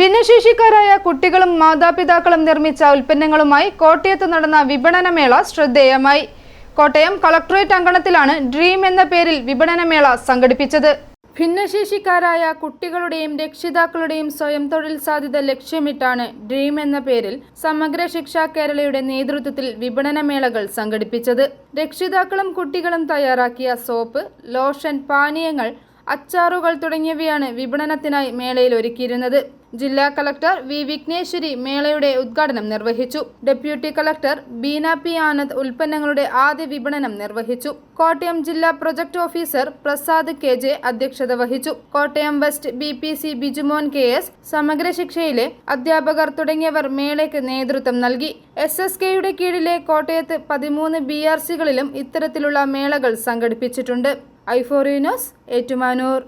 ഭിന്നശേഷിക്കാരായ കുട്ടികളും മാതാപിതാക്കളും നിർമ്മിച്ച ഉൽപ്പന്നങ്ങളുമായി കോട്ടയത്ത് നടന്ന വിപണനമേള ശ്രദ്ധേയമായി. കോട്ടയം കളക്ടറേറ്റ് അങ്കണത്തിലാണ് ഡ്രീം എന്ന പേരിൽ വിപണനമേള സംഘടിപ്പിച്ചത്. ഭിന്നശേഷിക്കാരായ കുട്ടികളുടെയും രക്ഷിതാക്കളുടെയും സ്വയം തൊഴിൽ സാധ്യത ലക്ഷ്യമിട്ടാണ് ഡ്രീം എന്ന പേരിൽ സമഗ്ര ശിക്ഷാ കേരളയുടെ നേതൃത്വത്തിൽ വിപണനമേളകൾ സംഘടിപ്പിച്ചത്. രക്ഷിതാക്കളും കുട്ടികളും തയ്യാറാക്കിയ സോപ്പ് ലോഷൻ പാനീയങ്ങൾ അച്ചാറുകൾ തുടങ്ങിയവയാണ് വിപണനത്തിനായി മേളയിൽ ഒരുക്കിയിരുന്നത്. ജില്ലാ കളക്ടർ വി വിഘ്നേശ്വരി മേളയുടെ ഉദ്ഘാടനം നിർവഹിച്ചു. Deputy collector Beena P Anand ഉൽപ്പന്നങ്ങളുടെ ആദ്യ വിപണനം നിർവഹിച്ചു. കോട്ടയം ജില്ലാ project officer Prasad K J അധ്യക്ഷത വഹിച്ചു. Kottayam west B P C Bijumon K S സമഗ്ര ശിക്ഷയിലെ അധ്യാപകർ തുടങ്ങിയവർ മേളയ്ക്ക് നേതൃത്വം നൽകി. എസ് എസ് കെയുടെ കീഴിലെ കോട്ടയത്ത് പതിമൂന്ന് ബി ആർ സികളിലും ഇത്തരത്തിലുള്ള മേളകൾ സംഘടിപ്പിച്ചിട്ടുണ്ട്. ഐഫോറിനോസ് ഏറ്റുമാനൂർ.